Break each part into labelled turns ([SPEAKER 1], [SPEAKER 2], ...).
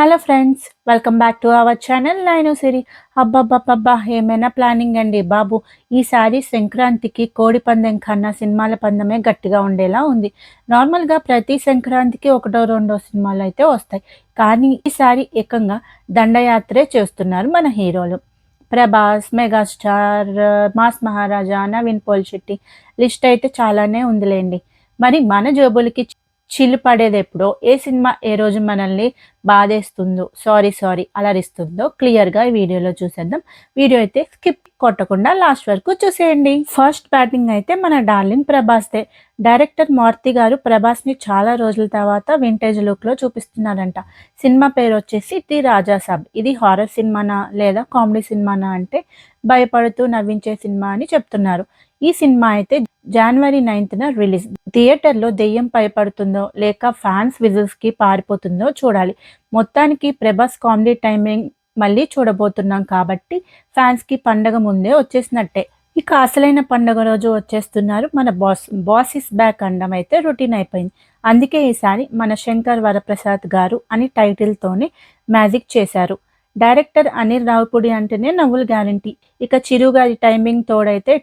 [SPEAKER 1] Hello friends welcome back to our channel నేను సిరి అబ్బబ్బబ్బబ్బా ఏమైనా ప్లానింగ్ అండి? బాబు ఈసారి సంక్రాంతికి కోడి పందెం కన్నా సినిమాల పందెమే గట్టిగా ఉండేలా ఉంది. నార్మల్గా ప్రతి సంక్రాంతికి ఒకటో రెండో సినిమాలు అయితే వస్తాయి. కానీ ఈసారి ఏకంగా దండయాత్రే చేస్తున్నారు మన హీరోలు. Prabhas megastar mass Maharaja Naveen Polishetty list అయితే చాలానే ఉందిలేండి. మరి మన జోబులకి చిల్లు పడేది ఎప్పుడో ఏ సినిమా ఏ రోజు మనల్ని బాధేస్తుందో సారీ సారీ అలరిస్తుందో క్లియర్గా ఈ వీడియోలో చూసేద్దాం. వీడియో అయితే స్కిప్ కొట్టకుండా లాస్ట్ వరకు చూసేయండి. ఫస్ట్ బ్యాటింగ్ అయితే మన డార్లింగ్ ప్రభాస్దే. డైరెక్టర్ మారుతి గారు ప్రభాస్ని చాలా రోజుల తర్వాత వింటేజ్ లుక్లో చూపిస్తున్నారంట. సినిమా పేరు వచ్చేసి ది రాజా సాబ్ ఇది హారర్ సినిమానా లేదా కామెడీ సినిమానా అంటే భయపడుతూ నవ్వించే సినిమా అని చెప్తున్నారు. ఈ సినిమా అయితే జనవరి నైన్త్న రిలీజ్ థియేటర్లో దెయ్యం భయపడుతుందో లేక ఫ్యాన్స్ విజిల్స్కి పారిపోతుందో చూడాలి. మొత్తానికి ప్రభాస్ కామెడీ టైమింగ్ మళ్ళీ చూడబోతున్నాం కాబట్టి ఫ్యాన్స్కి పండగ ముందే వచ్చేసినట్టే. ఇక అసలైన పండగ రోజు వచ్చేస్తున్నారు మన బాస్ బాస్ ఇస్ బ్యాక్ అండం అయితే రొటీన్ అయిపోయింది. అందుకే ఈసారి మన శంకర్ వరప్రసాద్ గారు అని టైటిల్తోనే మ్యాజిక్ చేశారు. డైరెక్టర్ అనిల్ రావుపూడి అంటేనే నవ్వులు గ్యారంటీ ఇక చిరుగారి టైమింగ్ తోడైతే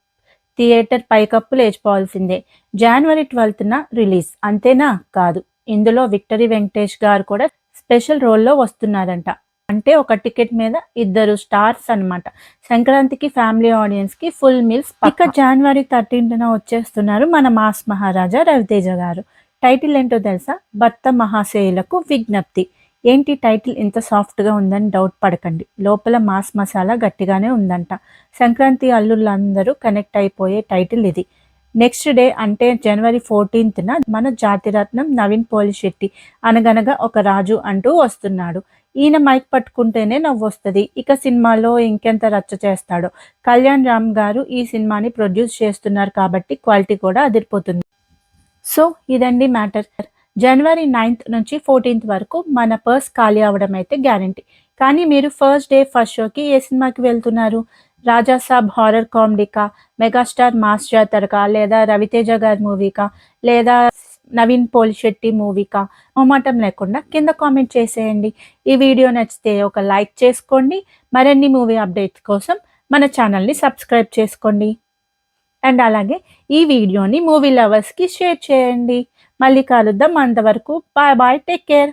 [SPEAKER 1] థియేటర్ పైకప్పు లేచిపోవాల్సిందే. జనవరి ట్వెల్త్న రిలీజ్. అంతేనా? కాదు. ఇందులో విక్టరీ వెంకటేష్ గారు కూడా స్పెషల్ రోల్లో వస్తున్నారంట. అంటే ఒక టికెట్ మీద ఇద్దరు స్టార్స్ అనమాట సంక్రాంతికి ఫ్యామిలీ ఆడియన్స్కి ఫుల్ మీల్స్ ఇక జనవరి థర్టీన్త్న వచ్చేస్తున్నారు మన మాస్ మహారాజా రవితేజ గారు. టైటిల్ ఏంటో తెలుసా? భర్త మహాశయులకు విజ్ఞప్తి. ఏంటి టైటిల్ ఇంత సాఫ్ట్గా ఉందని డౌట్ పడకండి. లోపల మాస్ మసాలా గట్టిగానే ఉందంట. సంక్రాంతి అల్లుళ్ళందరూ కనెక్ట్ అయిపోయే టైటిల్ ఇది. నెక్స్ట్ డే అంటే జనవరి ఫోర్టీన్త్న మన జాతిరత్నం నవీన్ పోలిశెట్టి అనగనగా ఒక రాజు అంటూ వస్తున్నాడు. ఈయన మైక్ పట్టుకుంటేనే నవ్వు వస్తుంది ఇక సినిమాలో ఇంకెంత రచ్చ చేస్తాడో. కళ్యాణ్ రామ్ గారు ఈ సినిమాని ప్రొడ్యూస్ చేస్తున్నారు కాబట్టి క్వాలిటీ కూడా అదిరిపోతుంది. సో ఇదండి మ్యాటర్. జనవరి నైన్త్ నుంచి ఫోర్టీన్త్ వరకు మన పర్స్ ఖాళీ అవ్వడం అయితే గ్యారంటీ కానీ మీరు ఫస్ట్ డే ఫస్ట్ షోకి ఏ సినిమాకి వెళ్తున్నారు? రాజాసాబ్ హారర్ కామెడీకా మెగాస్టార్ మాస్ జాతరకా లేదా రవితేజ గారి మూవీకా లేదా నవీన్ పోలిశెట్టి మూవీకా మొమాటం లేకుండా కింద కామెంట్ చేసేయండి. ఈ వీడియో నచ్చితే ఒక లైక్ చేసుకోండి. మరిన్ని మూవీ అప్డేట్స్ కోసం మన ఛానల్ని సబ్స్క్రైబ్ చేసుకోండి. అండ్ అలాగే ఈ వీడియోని మూవీ లవర్స్కి షేర్ చేయండి. మళ్ళీ కలుద్దాం అంతవరకు బాయ్ బాయ్ టేక్ కేర్.